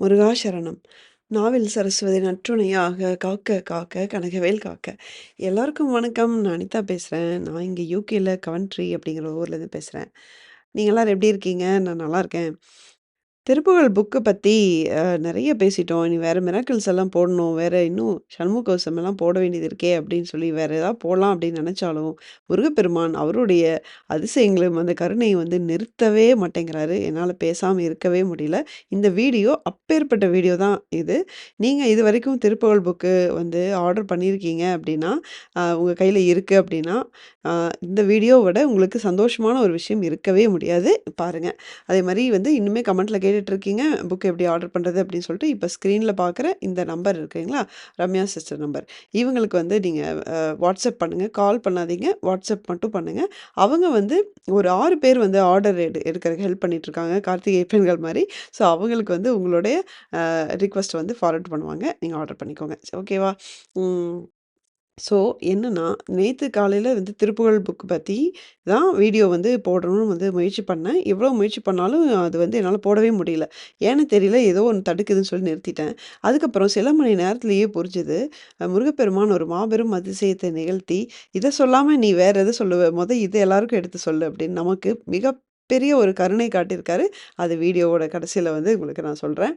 முருகாசரணம். நாவில் சரஸ்வதி நற்றுணையாக காக்க காக்க கனகவேல் காக்க. எல்லாருக்கும் வணக்கம். நான் அனிதா பேசுகிறேன் நான் இங்கே யூகேயில் கவன்ட்ரி அப்படிங்கிற ஊர்லேருந்து பேசுகிறேன் நீங்கள் எப்படி இருக்கீங்க? நான் நல்லா இருக்கேன். திருப்புகழ் புக்கு பத்தி அ நெறைய பேசிட்டோம். இனி வேற மிராக்கிள்ஸ் எல்லாம் போடணும். வேற இன்னும் சண்முகவசம் எல்லாம் போட வேண்டியது இருக்கே! அப்படின்னு சொல்லி வேற ஏதாவது போடலாம் அப்படின்னு நெனச்சாலும், முருகப்பெருமான் அவருடைய அதிசயங்களும், அந்த கருணையும் வந்து நிறுத்தவே மாட்டேங்கிறாரு. என்னால பேசாம இருக்கவே முடியல. இந்த வீடியோ அப்பேற்பட்ட வீடியோ தான் இது. நீங்க இதுவரைக்கும் திருப்புகழ் புக்கு வந்து ஆர்டர் பண்ணியிருக்கீங்க அப்படின்னா, அ உங்க கையில இருக்கு அப்படின்னா, அ இந்த வீடியோவோட உங்களுக்கு சந்தோஷமான ஒரு விஷயம் இருக்கவே முடியாது. பாருங்க. அதே மாதிரி வந்து இன்னுமே கமெண்ட்ல கேட்டுட்ருக்கீங்க, புக் எப்படி ஆர்டர் பண்ணுறது அப்படின்னு சொல்லிட்டு, இப்போ ஸ்க்ரீனில் பார்க்குற இந்த நம்பர் இருக்குங்களா? Ramya sister number. இவங்களுக்கு வந்து நீங்கள் வாட்ஸ்அப் பண்ணுங்கள் கால் பண்ணாதீங்க. வாட்ஸ்அப் மட்டும் பண்ணுங்கள் அவங்க வந்து ஒரு ஆறு பேர் வந்து ஆர்டர் எடு எடுக்கிறதுக்கு ஹெல்ப் பண்ணிகிட்ருக்காங்க கார்த்திகை பெண்கள் மாதிரி ஸோ அவங்களுக்கு வந்து உங்களுடைய ரிக்வஸ்ட்டை வந்து ஃபார்வர்ட் பண்ணுவாங்க. நீங்கள் ஆர்டர் பண்ணிக்கோங்க. ஓகேவா? ஸோ என்னன்னா, நேத்து காலையில வந்து திருப்புகழ் புக் பத்தி தான் வீடியோ வந்து போடணும்னு வந்து முயற்சி பண்ணேன். எவ்வளோ முயற்சி பண்ணாலும் அது வந்து என்னால போடவே முடியல. ஏன்னு தெரியல. ஏதோ ஒண்ணு தடுக்குதுன்னு சொல்லி நிறுத்திட்டேன். அதுக்கப்புறம் சில மணி நேரத்திலேயே புரிஞ்சுது. முருகப்பெருமான் ஒரு மாபெரும் அதிசயத்தை நிகழ்த்தி, "இத சொல்லாம நீ வேற எத சொல்லுவ? மொத இத எல்லாருக்கும் எடுத்து சொல்லு" அப்படின்னு நமக்கு மிக பெரிய ஒரு கருணை காட்டியிருக்காரு. அது வீடியோவோட கடைசியில் வந்து உங்களுக்கு நான் சொல்கிறேன்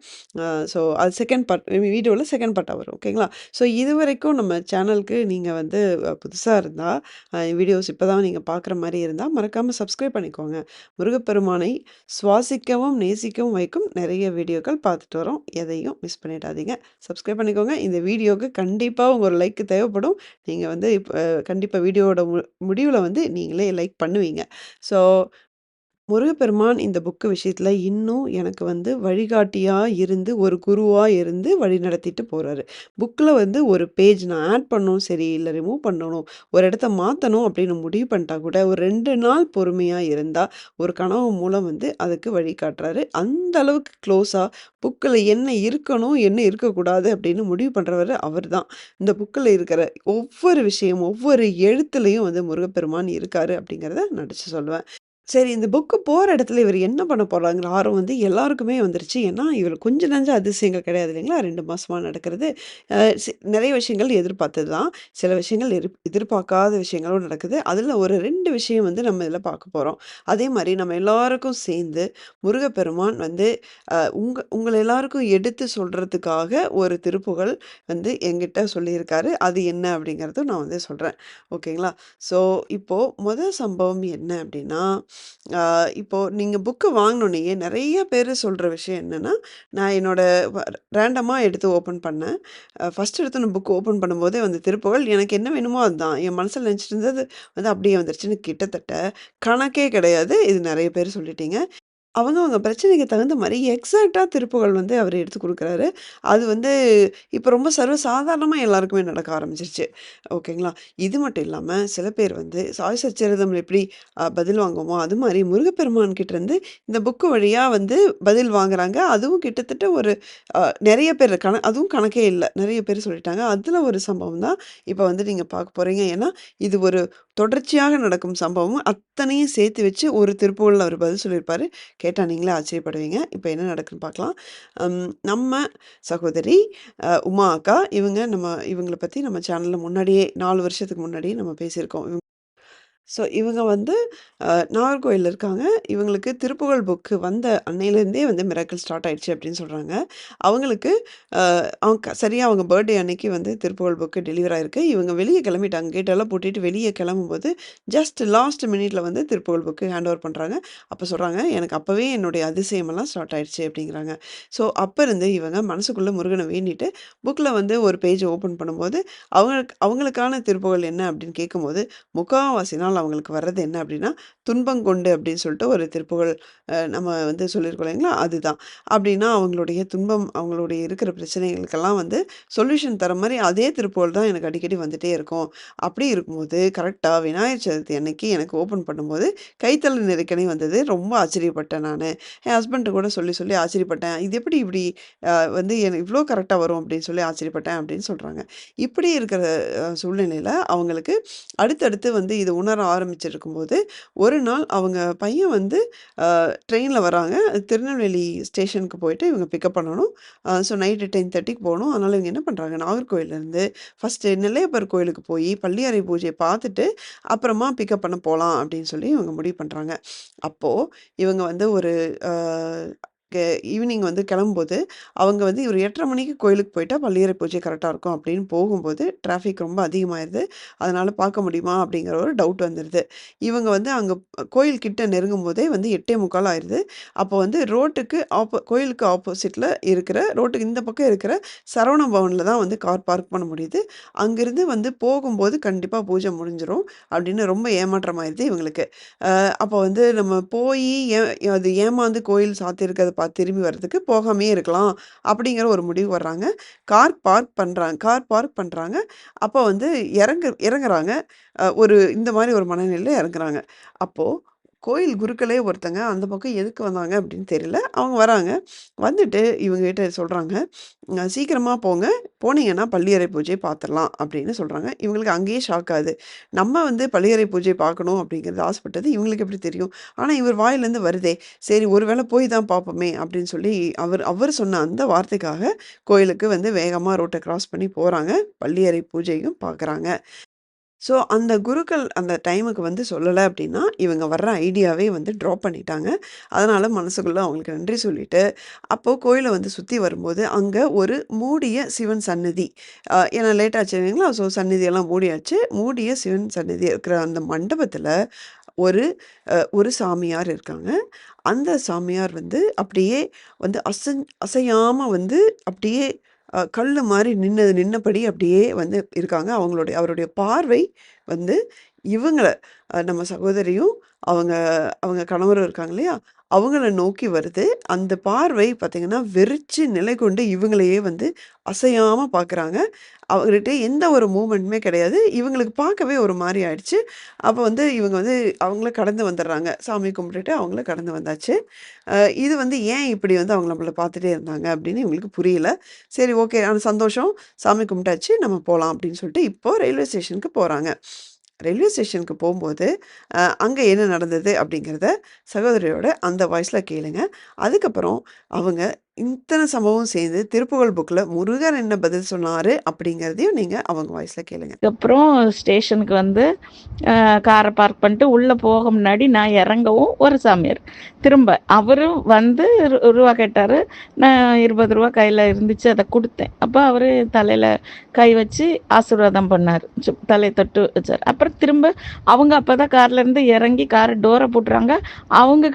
ஸோ அது செகண்ட் பார்ட் வீடியோவில் செகண்ட் பார்ட்டாக வரும். ஓகேங்களா? ஸோ இதுவரைக்கும் நம்ம சேனலுக்கு நீங்கள் வந்து புதுசாக இருந்தால் வீடியோஸ் இப்போ தான் நீங்கள் பார்க்குற மாதிரி இருந்தால் மறக்காமல் சப்ஸ்கிரைப் பண்ணிக்கோங்க. முருகப்பெருமானை சுவாசிக்கவும், நேசிக்கவும் வைக்கும் நிறைய வீடியோக்கள் பார்த்துட்டு வரோம். எதையும் மிஸ் பண்ணிடாதீங்க. சப்ஸ்கிரைப் பண்ணிக்கோங்க. இந்த வீடியோவுக்கு கண்டிப்பாக உங்கள் ஒரு லைக் தேவைப்படும். நீங்கள் வந்து இப்போ கண்டிப்பாக வீடியோவோட மு வந்து நீங்களே லைக் பண்ணுவீங்க. ஸோ முருகப்பெருமான் இந்த புக்கு விஷயத்தில் இன்னும் எனக்கு வந்து வழிகாட்டியாக இருந்து, ஒரு குருவாக இருந்து வழி நடத்திட்டு போகிறாரு புக்கில் வந்து ஒரு பேஜ் நான் ஆட் பண்ணணும் சரி, இல்லை ரிமூவ் பண்ணணும், ஒரு இடத்த மாற்றணும் அப்படின்னு முடிவு பண்ணிட்டா கூட, ஒரு ரெண்டு நாள் பொறுமையாக இருந்தால் ஒரு கனவு மூலம் வந்து அதுக்கு வழிகாட்டுறாரு. அந்த அளவுக்கு க்ளோஸாக புக்கில் என்ன இருக்கணும், என்ன இருக்கக்கூடாது அப்படின்னு முடிவு பண்ணுறவர் அவர் தான் இந்த புக்கில் இருக்கிற ஒவ்வொரு விஷயம், ஒவ்வொரு எழுத்துலையும் வந்து முருகப்பெருமான் இருக்காரு அப்படிங்கிறத நான் சொல்லுவேன். சரி இந்த புக்கு போகிற இடத்துல இவர் என்ன பண்ண போகிறாங்கிற ஆர்வம் வந்து எல்லாருக்குமே வந்துருச்சு. ஏன்னா, இவர் கொஞ்சம் நஞ்ச அதிசயங்கள் கிடையாது இல்லைங்களா? ரெண்டு மாதமாக நடக்கிறது. நிறைய சி விஷயங்கள் எதிர்பார்த்தது தான். சில விஷயங்கள் எதிர் எதிர்பார்க்காத விஷயங்களும் நடக்குது. அதில் ஒரு ரெண்டு விஷயம் வந்து நம்ம இதில் பார்க்க போகிறோம் அதே மாதிரி நம்ம எல்லாருக்கும் சேர்ந்து முருகப்பெருமான் வந்து உங்கள் உங்க எல்லாருக்கும் எடுத்து சொல்கிறதுக்காக ஒரு திருப்புகழ் வந்து என்கிட்ட சொல்லியிருக்காரு. அது என்ன அப்படிங்கிறதும் நான் வந்து சொல்கிறேன் ஓகேங்களா? ஸோ இப்போது முதல் சம்பவம் என்ன அப்படின்னா, இப்போது நீங்கள் புக்கு வாங்குனோனயே நிறைய பேர் சொல்கிற விஷயம் என்னென்னா நான் என்னோட ரேண்டமாக எடுத்து ஓப்பன் பண்ணேன். ஃபஸ்ட் எடுத்து நான் புக்கு ஓப்பன் பண்ணும்போதே வந்து திருப்புகள் எனக்கு என்ன வேணுமோ அதுதான். என் மனசில் நெனச்சிட்டு இருந்தது வந்து அப்படியே வந்துருச்சுன்னு கிட்டத்தட்ட கணக்கே கிடையாது. இது நிறைய பேர் சொல்லிட்டீங்க. அவங்க அவங்க பிரச்சனைக்கு தகுந்த மாரி எக்ஸாக்ட்டா திருப்புகழ் வந்து அவரு எடுத்து குடுக்குறாரு. அது வந்து இப்ப ரொம்ப சர்வ சாதாரணமா எல்லாருக்குமே நடக்க ஆரம்பிச்சுருச்சு. ஓகேங்களா? இது மட்டும் இல்லாம சில பேர் வந்து சாய் சச்சரிதம் எப்படி அ பதில் வாங்குவோமோ, அது மாரி முருகப்பெருமான் கிட்டருந்து இந்த புக்கு வழியா வந்து பதில் வாங்குறாங்க. அதுவும் கிட்டத்தட்ட ஒரு அ நெறைய பேர் கண அதுவும் கணக்கே இல்ல. நெறைய பேர் சொல்லிட்டாங்க. அதுல ஒரு சம்பவம் தான் இப்ப வந்து நீங்க பார்க்க போறீங்க. ஏன்னா, இது ஒரு தொடர்ச்சியாக நடக்கும் சம்பவம். அத்தனையும் சேர்த்து வச்சு ஒரு திருப்புகழ்ல அவர் பதில் சொல்லியிருப்பார் கேட்டால் நீங்களே ஆச்சரியப்படுவீங்க. இப்போ என்ன நடக்குன்னு பார்க்கலாம். நம்ம சகோதரி உமா அக்கா, இவங்க நம்ம இவங்களை பற்றி நம்ம சேனலில் முன்னாடியே நாலு வருஷத்துக்கு முன்னாடியே நம்ம பேசியிருக்கோம். இவங்க ஸோ இவங்க வந்து நாகர்கோயில் இருக்காங்க. இவங்களுக்கு திருப்புகழ் புக்கு வந்த அன்னையிலேருந்தே வந்து மிராக்கிள் ஸ்டார்ட் ஆயிடுச்சு அப்படின்னு சொல்கிறாங்க அவங்களுக்கு அவங்க சரியாக அவங்க பர்த்டே அன்னைக்கு வந்து திருப்புகழ் புக்கு டெலிவர் ஆயிருக்கு. இவங்க வெளியே கிளம்பிட்டாங்க. கேட்டெல்லாம் பூட்டிட்டு வெளியே கிளம்பும்போது, ஜஸ்ட் லாஸ்ட் மினிட்ல வந்து திருப்புகழ் புக்கு ஹேண்ட் ஓவர் பண்ணுறாங்க அப்போ சொல்கிறாங்க "எனக்கு அப்போவே என்னுடைய அதிசயமெல்லாம் ஸ்டார்ட் ஆயிடுச்சு" அப்படிங்கிறாங்க. ஸோ அப்போ இருந்து இவங்க மனசுக்குள்ளே முருகனை வேண்டிட்டு, புக்கில் வந்து ஒரு பேஜ் ஓப்பன் பண்ணும்போது, அவங்களுக்கு அவங்களுக்கான திருப்புகழ் என்ன அப்படின்னு கேட்கும்போது, முக்கால்வாசி நாள் அவங்களுக்கு வர்றது என்ன அப்படின்னா, "துன்பங்கொண்டு" அப்படின்னு சொல்லிட்டு ஒரு திருப்புகழ் நம்ம வந்து சொல்லியிருக்கோம் இல்லைங்களா? அதுதான். அப்படின்னா அவங்களுடைய துன்பம், அவங்களுடைய இருக்கிற பிரச்சனைகளுக்கெல்லாம் வந்து சொல்யூஷன் தர மாதிரி அதே திருப்புகழ் தான் எனக்கு அடிக்கடி வந்துட்டே இருக்கும். அப்படி இருக்கும்போது கரெக்டாக விநாயகர் சதுர்த்தி அன்னைக்கு எனக்கு ஓப்பன் பண்ணும்போது, கைத்தல நெருக்கணி வந்தது. ரொம்ப ஆச்சரியப்பட்டேன் நான் என் ஹஸ்பண்ட்டு கூட சொல்லி சொல்லி ஆச்சரியப்பட்டேன். "இது எப்படி இப்படி வந்து எனக்கு இவ்வளோ கரெக்டாக வரும்" அப்படின்னு சொல்லி ஆச்சரியப்பட்டேன் அப்படின்னு சொல்கிறாங்க இப்படி இருக்கிற சூழ்நிலையில் அவங்களுக்கு அடுத்தடுத்து வந்து இது உணர ஆரம்பிச்சிருக்கும்போது, ஒரு நாள் அவங்க பையன் வந்து ட்ரெயினில் வராங்க. திருநெல்வேலி ஸ்டேஷனுக்கு போயிட்டு இவங்க பிக்கப் பண்ணணும். ஸோ நைட்டு டென் தேர்ட்டிக்கு போகணும் அதனால் இவங்க என்ன பண்ணுறாங்க நாகர்கோவில்லேருந்து ஃபர்ஸ்ட்டு நெல்லையப்பர் கோயிலுக்கு போய் பள்ளியறை பூஜையை பார்த்துட்டு, அப்புறமா பிக்கப் பண்ண போகலாம் அப்படின்னு சொல்லி இவங்க முடிவு பண்ணுறாங்க அப்போது இவங்க வந்து ஒரு ஈவினிங் வந்து கிளம்பும்போது, அவங்க வந்து ஒரு 8:30 மணிக்கு கோயிலுக்கு போயிட்டா பள்ளியறை பூஜை கரெக்டாக இருக்கும் அப்படின்னு போகும்போது, டிராஃபிக் ரொம்ப அதிகமாயிருது. அதனால் பார்க்க முடியுமா அப்படிங்கிற ஒரு டவுட் வந்துடுது இவங்க வந்து அங்கே கோயில் கிட்ட நெருங்கும்போதே வந்து எட்டே முக்கால் ஆயிடுது அப்போ வந்து ரோட்டுக்கு ஆப்போ கோயிலுக்கு ஆப்போசிட்டில் இருக்கிற ரோட்டுக்கு இந்த பக்கம் இருக்கிற சரவண பவனில் தான் வந்து கார் பார்க் பண்ண முடியுது. அங்கேருந்து வந்து போகும்போது கண்டிப்பாக பூஜை முடிஞ்சிடும் அப்படின்னு ரொம்ப ஏமாற்றமாயிருது இவங்களுக்கு. அப்போ வந்து நம்ம போய் ஏ அது ஏமாந்து கோயில் சாத்தியிருக்கிறத பார்த்து திரும்பி வர்றதுக்கு போகாமே இருக்கலாம் அப்படிங்கிற ஒரு முடிவு வர்றாங்க. கார் பார்க் பண்ணுறாங்க கார் பார்க் பண்ணுறாங்க அப்போ வந்து இறங்கு இறங்குறாங்க. ஒரு இந்த மாதிரி ஒரு மனநிலையில் இறங்குறாங்க. அப்போது கோயில் குருக்களே ஒருத்தங்க அந்த பக்கம் எதுக்கு வந்தாங்க அப்படின்னு தெரியல. அவங்க வராங்க. வந்துட்டு இவங்ககிட்ட சொல்கிறாங்க சீக்கிரமாக போங்க. போனீங்கன்னா பள்ளியறை பூஜை பார்த்துடலாம் அப்படின்னு சொல்கிறாங்க இவங்களுக்கு அங்கேயே ஷாக் ஆகுது. நம்ம வந்து பள்ளியறை பூஜை பார்க்கணும் அப்படிங்கிறது ஆசைப்பட்டது இவங்களுக்கு எப்படி தெரியும்? ஆனால் இவர் வாயிலேருந்து வருதே. சரி ஒரு வேளை போய் தான் பார்ப்போமே அப்படின்னு சொல்லி அவர் அவர் சொன்ன அந்த வார்த்தைக்காக கோயிலுக்கு வந்து வேகமாக ரோட்டை கிராஸ் பண்ணி போகிறாங்க பள்ளியறை பூஜையும் பார்க்குறாங்க. ஸோ அந்த குருக்கள் அந்த டைமுக்கு வந்து சொல்லலை அப்படின்னா, இவங்க வர்ற ஐடியாவே வந்து ட்ராப் பண்ணிட்டாங்க. அதனால் மனசுக்குள்ளே அவங்களுக்கு நன்றி சொல்லிட்டு, அப்போது கோயிலை வந்து சுற்றி வரும்போது, அங்கே ஒரு மூடிய சிவன் சன்னதி. ஏன்னா லேட் ஆச்சு இல்லைங்களா? ஸோ சன்னதியெல்லாம் மூடியாச்சு. மூடிய சிவன் சன்னதி இருக்கிற அந்த மண்டபத்தில் ஒரு ஒரு சாமியார் இருக்காங்க. அந்த சாமியார் வந்து அப்படியே வந்து அசஞ் அசையாமல் வந்து அப்படியே கல் மாதிரி நின்று நின்னது நின்னபடி அப்படியே வந்து இருக்காங்க. அவங்களுடைய அவருடைய பார்வை வந்து இவங்கள நம்ம சகோதரியும், அவங்க அவங்க கணவரும் இருக்காங்க இல்லையா? அவங்கள நோக்கி வருது. அந்த பார்வை பார்த்தீங்கன்னா, வெறிச்சு நிலை கொண்டு இவங்களையே வந்து அசையாமல் பார்க்குறாங்க. அவங்கள்ட்ட எந்த ஒரு மூமெண்ட்டுமே கிடையாது. இவங்களுக்கு பார்க்கவே ஒரு மாதிரி ஆயிடுச்சு. அப்போ வந்து இவங்க வந்து அவங்கள கடந்து வந்துடுறாங்க. சாமி கும்பிட்டுட்டு அவங்கள கடந்து வந்தாச்சு. இது வந்து ஏன் இப்படி வந்து அவங்க நம்மள பார்த்துட்டே இருந்தாங்க அப்படின்னு இவங்களுக்கு புரியல. சரி ஓகே ஆனால் சந்தோஷம். சாமி கும்பிட்டாச்சு. நம்ம போகலாம் அப்படின்னு சொல்லிட்டு இப்போ ரயில்வே ஸ்டேஷனுக்கு போகிறாங்க ரயில்வே ஸ்டேஷனுக்கு போகும்போது அங்கே என்ன நடந்தது அப்படிங்கிறத சகோதரியோட அந்த வாய்ஸில் கேளுங்க. அதுக்கப்புறம் அவங்க இத்தனை சம்பவம் சேர்ந்து திருப்புகழ் புக்கில் முருகன் என்ன பதில் சொன்னாரு அப்படிங்கிறதையும் நீங்கள் அவங்க வாய்ஸில் கேளுங்க. அதுக்கப்புறம் ஸ்டேஷனுக்கு வந்து காரை பார்க் பண்ணிட்டு உள்ளே போக முன்னாடி நான் இறங்கவும் ஒரு சாமியார். திரும்ப அவரும் வந்து ரூபா கேட்டார் நான் இருபது ரூபா கையில் இருந்துச்சு. அதை கொடுத்தேன் அப்போ அவர் தலையில் கை வச்சு ஆசீர்வாதம் பண்ணார் சு தொட்டு வச்சார் அப்புறம் திரும்ப அவங்க அப்போ தான் கார்லேருந்து இறங்கி காரை டோரை போட்டுறாங்க அவங்க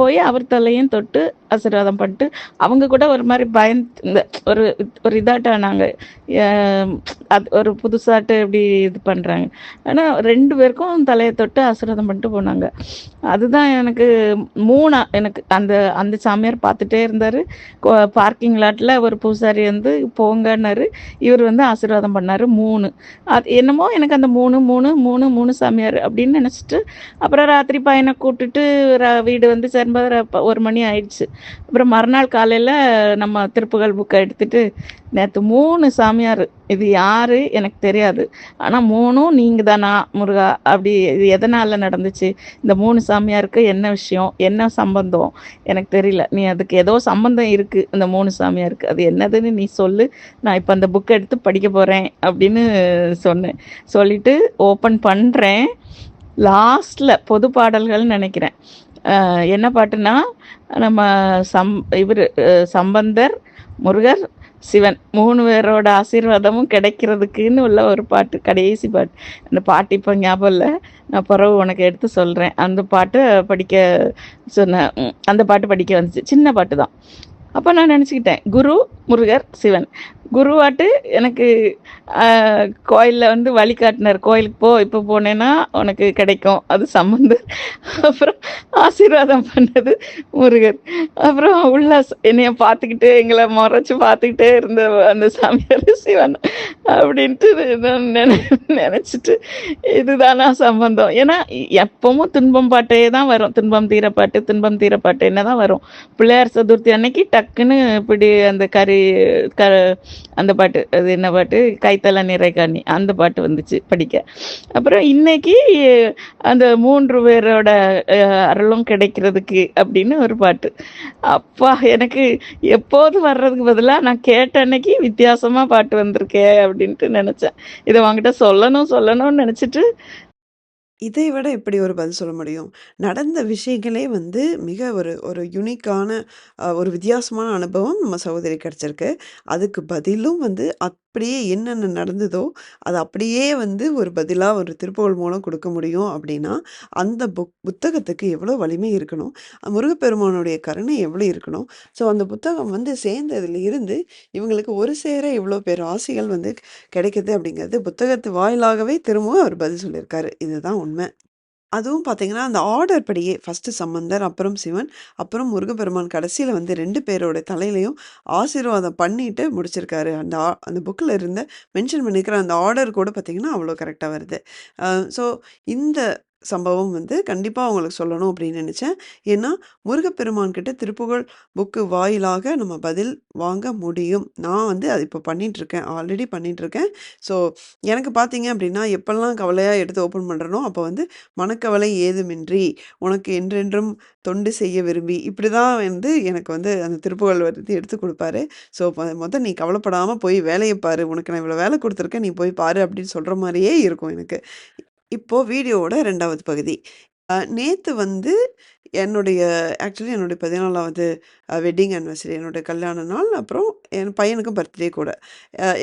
போய் அவர் தலையும் தொட்டு ஆசீர்வாதம் பண்ணிட்டு, அவங்க கூட ஒரு மாதிரி பயந்து இந்த ஒரு ஒரு இதாட்டானாங்க. அது ஒரு புதுசாட்டு இப்படி இது பண்ணுறாங்க ஆனால் ரெண்டு பேருக்கும் தலையை தொட்டு ஆசீர்வாதம் பண்ணிட்டு போனாங்க. அதுதான் எனக்கு 3 எனக்கு அந்த அந்த சாமியார் பார்த்துட்டே இருந்தார் பார்க்கிங் லாட்டில் ஒரு பூசாரி வந்து போங்கன்னாரு. இவர் வந்து ஆசீர்வாதம் பண்ணார் மூணு அது என்னமோ எனக்கு அந்த 3, 3, 3, 3 சாமியார் அப்படின்னு நினச்சிட்டு அப்புறம் ராத்திரி பையனை கூட்டுட்டு ர வீடு வந்து சேர்ந்த ஒரு மணி ஆயிடுச்சு. அப்புறம் மறுநாள் காலையில் நம்ம திருப்புகழ் புக்கை எடுத்துட்டு, நேற்று மூணு சாமியார் இது யார் எனக்கு தெரியாது. ஆனால் மூணும் நீங்கள் தானா முருகா? அப்படி இது எதனால நடந்துச்சு? இந்த மூணு சாமியாருக்கு என்ன விஷயம்? என்ன சம்பந்தம்? எனக்கு தெரியல. நீ அதுக்கு ஏதோ சம்பந்தம் இருக்குது இந்த மூணு சாமியாருக்கு. அது என்னதுன்னு நீ சொல்லு. நான் இப்போ அந்த புக்கை எடுத்து படிக்க போகிறேன் அப்படின்னு சொன்னேன். சொல்லிட்டு ஓப்பன் பண்ணுறேன் லாஸ்டில் பொது பாடல்கள்னு நினைக்கிறேன் என்ன பாட்டுன்னா, நம்ம சம் இவர் சம்பந்தர், முருகர், சிவன் மூணு பேரோட ஆசீர்வாதமும் கிடைக்கிறதுக்குன்னு உள்ள ஒரு பாட்டு. கடைசி பாட்டு. அந்த பாட்டு இப்போ ஞாபகம் இல்லை நான் பிறவு உனக்கு எடுத்து சொல்கிறேன் அந்த பாட்டு படிக்க சொன்ன அந்த பாட்டு படிக்க வந்துச்சு. சின்ன பாட்டு தான். அப்போ நான் நினச்சிக்கிட்டேன் குரு, முருகர், சிவன். குருவாட்டு எனக்கு கோயிலில் வந்து வழிகாட்டினார் கோயிலுக்கு போ, இப்போ போனேன்னா உனக்கு கிடைக்கும். அது சம்மந்தர் அப்புறம் ஆசீர்வாதம் பண்ணது முருகர். அப்புறம் உள்ள என்னையை என்னைய பார்த்துக்கிட்டு, எங்களை முறைச்சி பார்த்துக்கிட்டே இருந்த அந்த சாமியார் சிவன். அப்படின்ட்டு நான் நினச்சிட்டு இதுதானா சம்பந்தம்? ஏன்னா எப்பவும் துன்பம் பாட்டே தான் வரும். துன்பம் தீரப்பாட்டு துன்பம் தீரப்பாட்டு என்ன தான் வரும். பிள்ளையார் சதுர்த்தி அன்னைக்கு டக் டக்குன்னு இப்படி அந்த கறி க அந்த பாட்டு அது என்ன பாட்டு? கைத்தல நிறை கண்ணி. அந்த பாட்டு வந்துச்சு படிக்க. அப்புறம் இன்னைக்கு அந்த மூன்று பேரோட அருளும் கிடைக்கிறதுக்கு அப்படின்னு ஒரு பாட்டு. அப்பா எனக்கு எப்போது வர்றதுக்கு பதிலாக நான் கேட்ட அன்னைக்கு வித்தியாசமாக பாட்டு வந்திருக்கே அப்படின்ட்டு நினச்சேன். இதை உங்ககிட்ட சொல்லணும் சொல்லணும்னு நினச்சிட்டு இதை விட எப்படி ஒரு பதில் சொல்ல முடியும்? நடந்த விஷயங்களே வந்து மிக ஒரு ஒரு யுனிக்கான ஒரு வித்தியாசமான அனுபவம் நம்ம சகோதரிக்கு கிடச்சிருக்கு அதுக்கு பதிலும் வந்து அத் அப்படியே என்னென்ன நடந்ததோ, அது அப்படியே வந்து ஒரு பதிலாக ஒரு திருப்புகள் மூலம் கொடுக்க முடியும் அப்படின்னா, அந்த புக் புத்தகத்துக்கு எவ்வளோ வலிமை இருக்கணும். முருகப்பெருமானுடைய கருணை எவ்வளோ இருக்கணும். ஸோ அந்த புத்தகம் வந்து சேர்ந்ததுல இருந்து இவங்களுக்கு ஒரு சேர இவ்வளோ பேர் ஆசைகள் வந்து கிடைக்குது அப்படிங்கிறது புத்தகத்து வாயிலாகவே திரும்பவும் அவர் பதில் சொல்லியிருக்காரு. இதுதான் உண்மை. அதுவும் பார்த்தீங்கன்னா, அந்த ஆர்டர் படியே ஃபர்ஸ்ட்டு சம்பந்தர், அப்புறம் சிவன், அப்புறம் முருகப்பெருமான் கடைசியில் வந்து ரெண்டு பேரோட தலையிலையும் ஆசீர்வாதம் பண்ணிட்டு முடிச்சிருக்காரு. அந்த ஆ அந்த புக்கில் இருந்த மென்ஷன் பண்ணியிருக்கிற அந்த ஆர்டர் கூட பார்த்தீங்கன்னா, அவ்வளோ கரெக்டாக வருது. ஸோ இந்த சம்பவம் வந்து கண்டிப்பாக உங்களுக்கு சொல்லணும் அப்படின்னு நினச்சேன் ஏன்னா, முருகப்பெருமான் கிட்ட திருப்புகழ் புக்கு வாயிலாக நம்ம பதில் வாங்க முடியும். நான் வந்து அது இப்போ பண்ணிகிட்ருக்கேன் ஆல்ரெடி பண்ணிகிட்ருக்கேன் ஸோ எனக்கு பார்த்தீங்க அப்படின்னா, எப்பெல்லாம் கவலையாக எடுத்து ஓப்பன் பண்ணுறனோ அப்போ வந்து "மனக்கவலை ஏதுமின்றி, உனக்கு என்றென்றும் தொண்டு செய்ய விரும்பி" இப்படி தான் வந்து எனக்கு வந்து அந்த திருப்புகழ் வந்து எடுத்து கொடுப்பாரு ஸோ மொத்தம் நீ கவலைப்படாமல் போய் வேலையை பாரு. உனக்கு நான் இவ்வளோ வேலை கொடுத்துருக்கேன் நீ போய் பாரு" அப்படின்னு சொல்கிற மாதிரியே இருக்கும் எனக்கு. இப்போது வீடியோவோட ரெண்டாவது பகுதி. நேற்று வந்து என்னுடைய ஆக்சுவலி என்னுடைய பதினாலாவது வெட்டிங் ஆனிவர்சரி. என்னோட கல்யாண நாள். அப்புறம் என் பையனுக்கும் பர்த்டே கூட.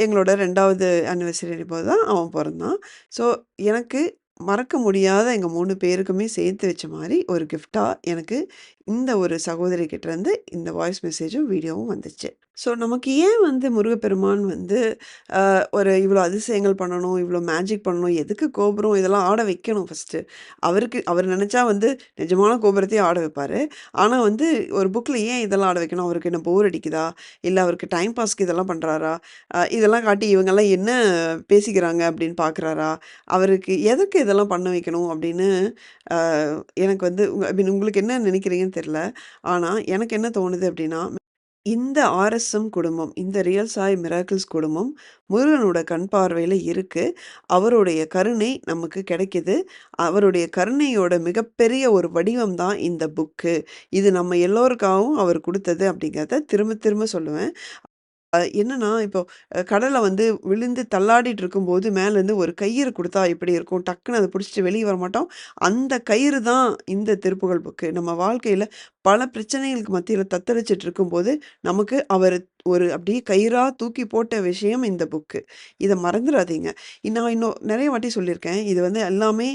எங்களோட ரெண்டாவது ஆனிவர்சரி போது தான் அவன் பிறந்தான் ஸோ எனக்கு மறக்க முடியாத எங்கள் மூணு பேருக்குமே சேர்த்து வச்ச மாதிரி ஒரு கிஃப்டாக எனக்கு இந்த ஒரு சகோதரி கிட்டேருந்து இந்த வாய்ஸ் மெசேஜும், வீடியோவும் வந்துச்சு. ஸோ நமக்கு ஏன் வந்து முருகப்பெருமான் வந்து ஒரு இவ்வளோ அதிசயங்கள் பண்ணணும், இவ்வளோ மேஜிக் பண்ணணும், எதுக்கு கோபுரம் இதெல்லாம் ஆட வைக்கணும் ஃபஸ்ட்டு அவருக்கு அவர் நினச்சா வந்து நிஜமான கோபுரத்தையே ஆட வைப்பார் ஆனால் வந்து ஒரு புக்கில் ஏன் இதெல்லாம் ஆட வைக்கணும்? அவருக்கு என்ன போர் அடிக்குதா? இல்லை அவருக்கு டைம் பாஸ்க்கு இதெல்லாம் பண்ணுறாரா இதெல்லாம் காட்டி இவங்கெல்லாம் என்ன பேசிக்கிறாங்க அப்படின்னு பார்க்குறாரா? அவருக்கு எதுக்கு இதெல்லாம் பண்ண வைக்கணும் அப்படின்னு எனக்கு வந்து ஐ மீன் உங்களுக்கு என்ன நினைக்கிறீங்கன்னு தெரியல. ஆனால் எனக்கு என்ன தோணுது அப்படின்னா, இந்த ஆர்எஸ்எம் குடும்பம், இந்த ரியல் சாய் மிராக்கிள்ஸ் குடும்பம் முருகனோட கண் பார்வையில் இருக்குது அவருடைய கருணை நமக்கு கிடைக்கிது அவருடைய கருணையோட மிகப்பெரிய ஒரு வடிவம் தான் இந்த புக்கு. இது நம்ம எல்லோருக்காகவும் அவர் கொடுத்தது அப்படிங்கிறத திரும்ப திரும்ப சொல்லுவேன். அ என்னன்னா, இப்போ அ கடல்ல வந்து விழுந்து தள்ளாடிட்டு இருக்கும்போது மேலேருந்து ஒரு கயிறு குடுத்தா எப்படி இருக்கும்? டக்குன்னு அத புடிச்சுட்டு வெளிய வரமாட்டோம். அந்த கயிறு தான் இந்த திருப்புகழ் புக்கு. நம்ம வாழ்க்கையில பல பிரச்சனைகளுக்கு மத்தியில தத்தளிச்சுட்டு இருக்கும்போது, நமக்கு அவரு ஒரு அப்படியே கயிறா தூக்கி போட்ட விஷயம் இந்த புக்கு. இதை மறந்துடாதீங்க நான் இன்னும் நிறைய வாட்டி சொல்லியிருக்கேன். இது வந்து எல்லாமே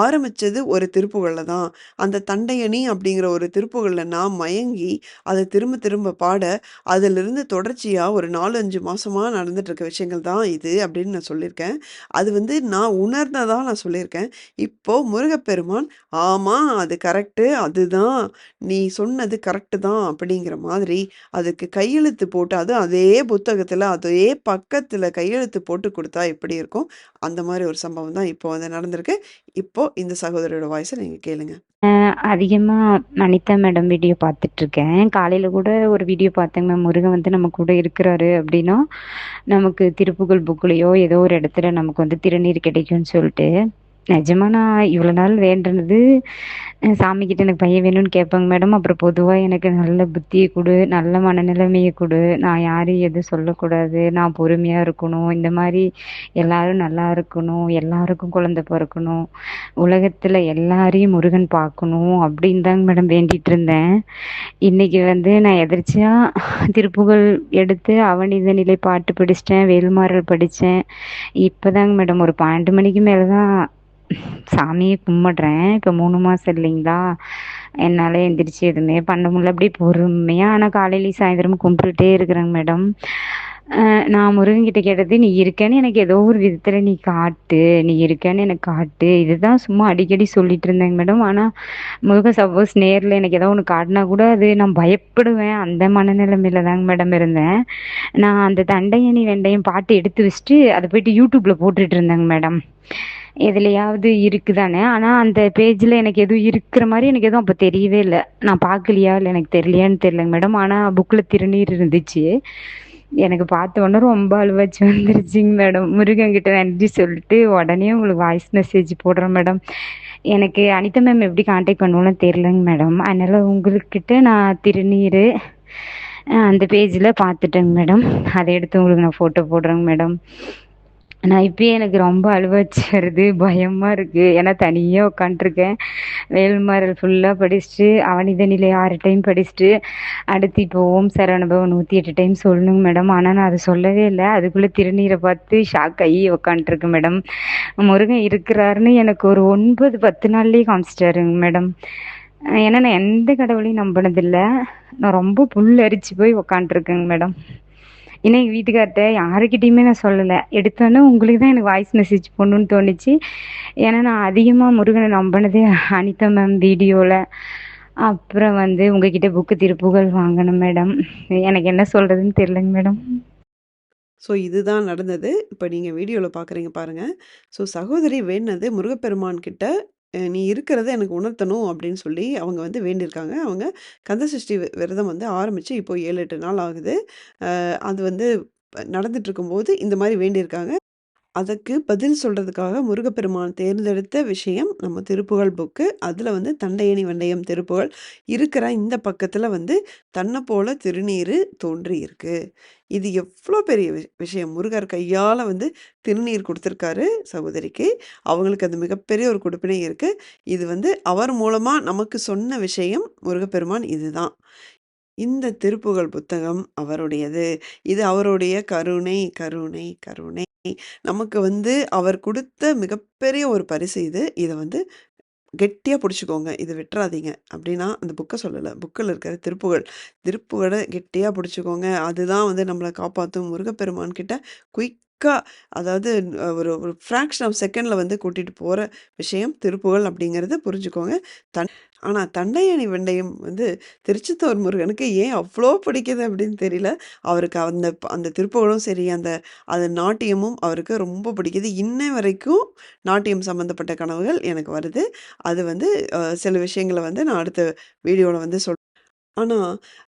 ஆரம்பித்தது ஒரு திருப்புகளில் தான். அந்த தண்டையணி அப்படிங்கிற ஒரு திருப்புகளில் நான் மயங்கி, அதை திரும்ப திரும்ப பாட, அதிலிருந்து தொடர்ச்சியாக ஒரு 4, 5 மாசமா நடந்துட்டு இருக்க விஷயங்கள் தான் இது அப்படின்னு நான் சொல்லியிருக்கேன். அது வந்து நான் உணர்ந்ததாக நான் சொல்லியிருக்கேன். இப்போது முருகப்பெருமான், ஆமாம் அது கரெக்டு அதுதான். நீ சொன்னது கரெக்டு தான்." அப்படிங்கிற மாதிரி அதுக்கு கையெழுத்து போட்டு அது அதே புத்தகத்தில் அதே பக்கத்தில் கையெழுத்து போட்டு கொடுத்தா எப்படி இருக்கும்? அந்த மாதிரி ஒரு சம்பவம் தான் இப்போ வந்து நடந்திருக்கு. இப்போ இந்த சகோதரியோட வாய்ஸை நீங்கள் கேளுங்க. அதிகமாக அதிகமா அனிதா மேடம் வீடியோ பார்த்துட்ருக்கேன். காலையில கூட ஒரு வீடியோ பார்த்தேங்க மேம். முருகன் வந்து நம்ம கூட இருக்கிறாரு அப்படின்னா, நமக்கு திருப்புகழ் புக்லேயோ ஏதோ ஒரு இடத்துல நமக்கு வந்து திருநீர் கிடைக்கும்னு சொல்லிட்டு. நிஜமா நான் இவ்வளோ நாள் வேண்டுனது அ சாமிகிட்ட எனக்கு பையன் வேணும்னு கேட்பேங்க மேடம். அப்புறம் பொதுவாக எனக்கு நல்ல புத்தியை கொடு நல்ல மனநிலைமையை கொடு. நான் யாரையும் எதுவும் சொல்லக்கூடாது, நான் பொறுமையாக இருக்கணும், இந்த மாதிரி எல்லாரும் நல்லா இருக்கணும், எல்லாருக்கும் குழந்தை பிறக்கணும். உலகத்தில் எல்லாரையும் முருகன் பார்க்கணும் அப்படின்னு தாங்க மேடம் வேண்டிகிட்டு இருந்தேன். இன்னைக்கு வந்து நான் எதிர்ச்சியாக திருப்புகழ் எடுத்து அவனித நிலை பாட்டு படிச்சிட்டேன். வேல்மாறல் படித்தேன் இப்போதாங்க மேடம் ஒரு 12 மணிக்கு மேலே தான் சாமியே கும்பிடுறேன். இப்போ மூணு மாதம் இல்லைங்களா? என்னால் எந்திரிச்சு எதுவுமே பண்ண முடியல. அப்படியே பொறுமையாக ஆனால் காலையிலேயும் சாயந்தரமும் கும்பிட்டுட்டே இருக்கிறேங்க மேடம். நான் முருகன்கிட்ட கேட்டது, "நீ இருக்கேன்னு எனக்கு ஏதோ ஒரு விதத்தில் நீ காட்டு. நீ இருக்கேன்னு எனக்கு காட்டு." இதுதான் சும்மா அடிக்கடி சொல்லிட்டு இருந்தேங்க மேடம். ஆனால் முருகன் சப்போஸ் நேரில் எனக்கு ஏதோ ஒன்று காட்டினா கூட அது நான் பயப்படுவேன். அந்த மனநிலைமையில தாங்க மேடம் இருந்தேன். நான் அந்த தண்டையணி வெண்டையும் பாட்டு எடுத்து வச்சுட்டு, அதை போயிட்டு யூடியூப்பில் போட்டுட்டு இருந்தேங்க மேடம். எதுலையாவது இருக்குதானே. ஆனால் அந்த பேஜில் எனக்கு எதுவும் இருக்கிற மாதிரி எனக்கு எதுவும் அப்போ தெரியவே இல்லை. நான் பார்க்கலையா இல்லை எனக்கு தெரியலையான்னு தெரியலங்க மேடம் ஆனால் புக்கில் திருநீர் இருந்துச்சு. எனக்கு பார்த்த உடனே ரொம்ப அழுவாச்சு வந்துருச்சுங்க மேடம் முருகன் கிட்ட நன்றி சொல்லிட்டு உடனே உங்களுக்கு வாய்ஸ் மெசேஜ் போடுறேன் மேடம் எனக்கு அனிதா மேம் எப்படி காண்டாக்ட் பண்ணுவோன்னு தெரிலங்க மேடம் அதனால் உங்கள்கிட்ட நான் திருநீர் அந்த பேஜில் பார்த்துட்டேங்க மேடம் அதை எடுத்து உங்களுக்கு நான் ஃபோட்டோ போடுறேங்க மேடம் நான் இப்பயே எனக்கு ரொம்ப அழுவாச்சு வருது பயமாக இருக்குது ஏன்னா தனியாக உட்காண்ட்ருக்கேன் வேல்மாறல் ஃபுல்லாக படிச்சுட்டு அவனித நிலை ஆறு டைம் படிச்சுட்டு அடுத்து இப்போ ஓம் சரவணபவன் நூற்றி எட்டு டைம் சொல்லணுங்க மேடம் ஆனால் நான் அதை சொல்லவே இல்லை. அதுக்குள்ளே திருநீரை பார்த்து ஷாக் ஆகி உக்காண்ட்ருக்கேன் மேடம் முருகன் இருக்கிறாருன்னு எனக்கு ஒரு ஒன்பது பத்து நாள்லேயே காமிச்சிட்டாருங்க மேடம் ஏன்னா நான் எந்த கடவுளையும் நம்பினதில்லை. நான் ரொம்ப புல் அரிச்சு போய் உக்காண்ட்ருக்கேங்க மேடம் ஏன்னா எங்கள் வீட்டுக்கார்ட்ட யாருக்கிட்டேயுமே நான் சொல்லலை. எடுத்தோன்னே உங்களுக்கு தான் எனக்கு வாய்ஸ் மெசேஜ் போடணுன்னு தோணுச்சு. ஏன்னா நான் அதிகமாக முருகனை நம்பினதே அனிதா மேம் வீடியோவில் அப்புறம் வந்து உங்ககிட்ட புக்கு திருப்புகள் வாங்கினேன் மேடம் எனக்கு என்ன சொல்கிறதுன்னு தெரிலங்க மேடம் ஸோ இதுதான் நடந்தது. இப்போ நீங்கள் வீடியோவில் பார்க்குறீங்க பாருங்கள் ஸோ சகோதரி வேணது முருகப்பெருமான் கிட்ட அ "நீ இருக்கிறத எனக்கு உணர்த்தணும்" அப்படின்னு சொல்லி அவங்க வந்து வேண்டியிருக்காங்க. அவங்க கந்தசஷ்டி வி விரதம் வந்து ஆரம்பிச்சு இப்போ 7, 8 நாள் ஆகுது. அ அது வந்து ப நடந்துட்டுருக்கும்போது இந்த மாரி வேண்டியிருக்காங்க. அதுக்கு பதில் சொல்கிறதுக்காக முருகப்பெருமான் தேர்ந்தெடுத்த விஷயம் நம்ம திருப்புகழ் புக்கு. அதில் வந்து "தண்டையணி வண்டையம் திருப்புகழ்" இருக்கிற இந்த பக்கத்தில் வந்து தன்னை போல திருநீர் தோன்றியிருக்கு." இது எவ்வளோ பெரிய வி விஷயம். முருகர் கையால் வந்து திருநீர் கொடுத்துருக்காரு சகோதரிக்கு. அவங்களுக்கு அது மிகப்பெரிய ஒரு கொடுப்பினை இருக்குது இது வந்து அவர் மூலமாக நமக்கு சொன்ன விஷயம் முருகப்பெருமான் இதுதான். இந்த திருப்புகழ் புத்தகம் அவருடையது. இது அவருடைய கருணை, கருணை, கருணை. நமக்கு வந்து அவர் கொடுத்த மிகப்பெரிய ஒரு பரிசு இது. இத வந்து கெட்டியா புடிச்சுக்கோங்க. இத விட்றாதீங்க. அப்படின்னா அந்த புக்க சொல்லல. புக்குல இருக்கிற திருப்புகழ். திருப்புகழ கெட்டியா புடிச்சுக்கோங்க. அதுதான் வந்து நம்மள காப்பாத்தும். முருகப்பெருமான் கிட்ட குயிக்காக அதாவது ஒரு ஒரு ஃப்ராக்ஷன் ஆஃப் செகண்டில் வந்து கூட்டிகிட்டு போகிற விஷயம் திருப்புகள் அப்படிங்கிறத புரிஞ்சுக்கோங்க. தன் ஆனால் "தண்டையணி வெண்டையும் வந்து திருச்செந்தூர் முருகனுக்கு ஏன் அவ்வளோ பிடிக்குது அப்படின்னு தெரியல. அவருக்கு அந்த அந்த திருப்புகழும் சரி, அந்த அந்த நாட்டியமும் அவருக்கு ரொம்ப பிடிக்குது. இன்ன வரைக்கும் நாட்டியம் சம்மந்தப்பட்ட கனவுகள் எனக்கு வருது. அது வந்து சில விஷயங்களை வந்து நான் அடுத்த வீடியோவில் வந்து சொல் ஆனால்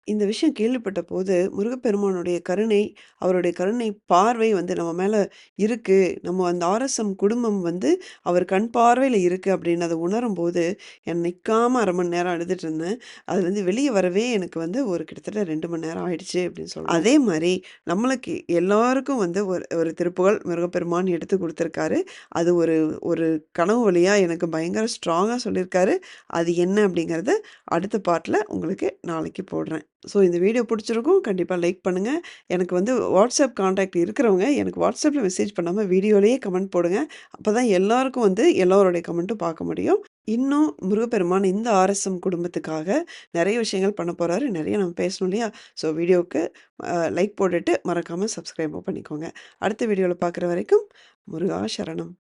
இந்த விஷயம் கேள்விப்பட்டபோது முருகப்பெருமானுடைய கருணை, அவருடைய கருணை பார்வை வந்து நம்ம மேல இருக்கு. நம்ம அந்த ஆர்எஸ்எம் குடும்பம் வந்து அவர் கண் பார்வையில இருக்கு அப்படின்னு அத உணரும்போது, என் நிக்காம 1/2 மணி நேரம் அழுதுட்டு இருந்தேன். அதுலேருந்து வெளிய வரவே எனக்கு வந்து ஒரு கிட்டத்தட்ட 2 மணி நேரம் ஆயிடுச்சு அப்படின்னு சொல்லலாம். அதே மாரி நம்மளுக்கு எல்லாருக்கும் வந்து ஒரு ஒரு திருப்புகழ் முருகப்பெருமான் எடுத்து குடுத்துருக்காரு. அது ஒரு ஒரு கனவு வழியா எனக்கு பயங்கர ஸ்ட்ராங்கா சொல்லியிருக்காரு. அது என்ன அப்படிங்கிறத அடுத்த பார்ட்ல உங்களுக்கு நாளைக்கு போடுறேன். ஸோ இந்த வீடியோ பிடிச்சிருக்கும் கண்டிப்பாக லைக் பண்ணுங்கள் எனக்கு வந்து வாட்ஸ்அப் காண்டாக்ட் இருக்கிறவங்க எனக்கு வாட்ஸ்அப்பில் மெசேஜ் பண்ணாமல் வீடியோலேயே கமெண்ட் போடுங்க. அப்போ தான் எல்லாருக்கும் வந்து எல்லோருடைய கமெண்ட்டும் பார்க்க முடியும். இன்னும் முருகப்பெருமான் இந்த ஆர்எஸ்எம் குடும்பத்துக்காக நிறைய விஷயங்கள் பண்ண போகிறாரு நிறைய நம்ம பேசணும் இல்லையா? ஸோ வீடியோவுக்கு லைக் போட்டுட்டு மறக்காமல் சப்ஸ்கிரைபும் பண்ணிக்கோங்க. அடுத்த வீடியோவில் பார்க்குற வரைக்கும் முருகா சரணம்.